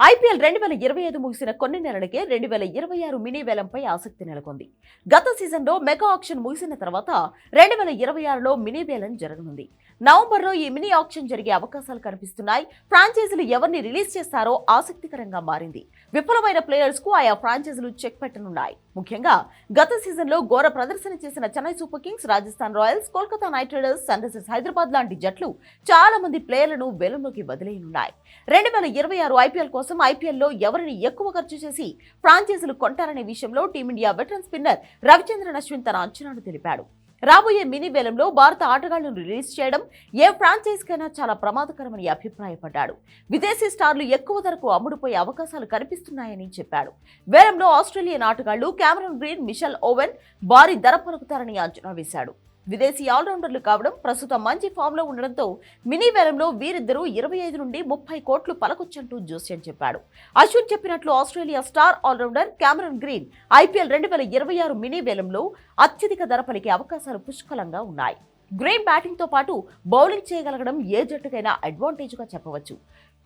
IPL రెండు వేల ఇరవై ఐదు ముగిసిన కొన్ని నెలలకే రెండు వేల ఇరవై ఆరు మినీ వేలంపై ఆసక్తి నెలకొంది. గత సీజన్లో మెగా ఆక్షన్ ముగిసిన తర్వాత రెండు వేల ఇరవై ఆరులో మినీ వేలం జరగనుంది. నవంబర్లో ఈ మినీ ఆక్షన్ జరిగే అవకాశాలు కనిపిస్తున్నాయి. ఫ్రాంచైజీలు ఎవరిని రిలీజ్ చేస్తారో ఆసక్తికరంగా మారింది. విఫలమైన ప్లేయర్స్కు ఆయా ఫ్రాంచైజీలు చెక్ పెట్టనున్నాయి. ముఖ్యంగా గత సీజన్లో ఘోర ప్రదర్శన చేసిన Chennai Super Kings Rajasthan Royals Kolkata Knight Riders Sunrisers Hyderabad లాంటి జట్లు చాలా మంది ప్లేయర్లను వేలంలోకి వదిలేయనున్నాయి రెండు వేల ఇరవై ఆరు ఐపీఎల్ కోసం ఐపీఎల్లో ఎవరిని ఎక్కువ ఖర్చు చేసి ఫ్రాంచైజీలు కొంటారనే విషయంలో Team India veteran spinner Ravichandran Ashwin తన అంచనాను తెలిపాడు. రాబోయే మినీ వేలంలో భారత ఆటగాళ్ళను రిలీజ్ చేయడం ఏ ఫ్రాంచైజీకైనా చాలా ప్రమాదకరమని అభిప్రాయపడ్డాడు. విదేశీ స్టార్లు ఎక్కువ ధరకు అమ్ముడుపోయే అవకాశాలు కనిపిస్తున్నాయని చెప్పాడు. వేలంలో ఆస్ట్రేలియన్ ఆటగాళ్ళు కెమెరన్ గ్రీన్ మిషెల్ ఓవెన్ భారీ ధర పలుకుతారని అంచనా వేశాడు. విదేశీ ఆల్రౌండర్లు కావడం ప్రస్తుతం మంచి ఫామ్లో ఉండడంతో మినీ వేలంలో వీరిద్దరూ ఇరవై ఐదు నుండి ముప్పై కోట్లు పలకొచ్చంటూ జోస్యం చెప్పాడు. అశ్విన్ చెప్పినట్లు Australia star allrounder Cameron Green IPL రెండు వేల ఇరవై ఆరు మినీ వేలంలో అత్యధిక ధర పలికే అవకాశాలు పుష్కలంగా ఉన్నాయి. గ్రీన్ బ్యాటింగ్తో పాటు బౌలింగ్ చేయగలగడం ఏ జట్టుకైనా అడ్వాంటేజ్గా చెప్పవచ్చు.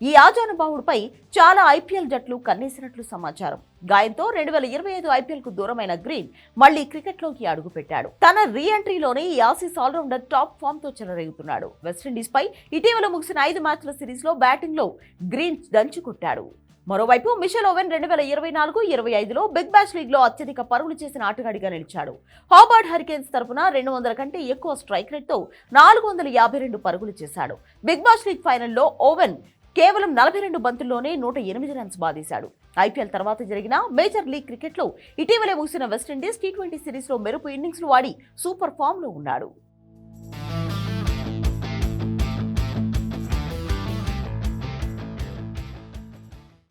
ఈ ఆజానుభావుడిపై చాలా ఐపీఎల్ జట్లు కన్నేసినట్లు సమాచారం. గాయంతో రెండు వేల ఇరవై ఐదు ఐపీఎల్కు దూరమైన గ్రీన్ మళ్ళీ క్రికెట్లోకి అడుగుపెట్టాడు. తన రీ ఎంట్రీలోనే ఈ ఆసీస్ ఆల్రౌండర్ టాప్ ఫామ్తో చెలరేగుతున్నాడు. వెస్టిండీస్పై ఇటీవల ముగిసిన ఐదు మ్యాచ్ల సిరీస్లో బ్యాటింగ్లో గ్రీన్ దంచుకొట్టాడు. మరోవైపు మిషెల్ ఓవెన్ రెండు వేల ఇరవై నాలుగు ఇరవై ఐదులో బిగ్ బ్యాష్ లీగ్లో అత్యధిక పరుగులు చేసిన ఆటగాడిగా నిలిచాడు. హాబార్డ్ హరికేన్స్ తరపున రెండు వందల కంటే ఎక్కువ స్ట్రైక్ రేట్తో నాలుగు వందల యాభై రెండు పరుగులు చేశాడు. బిగ్ బాష్ లీగ్ ఫైనల్లో ఓవెన్ కేవలం నలభై రెండు బంతుల్లోనే నూట ఎనిమిది రన్స్ బాధేశాడు ఐపీఎల్ తర్వాత జరిగిన మేజర్ లీగ్ క్రికెట్లో ఇటీవలే ముగిసిన వెస్టిండీస్ టీ ట్వంటీ సిరీస్లో మెరుపు ఇన్నింగ్స్లు వాడి సూపర్ ఫామ్లో ఉన్నాడు.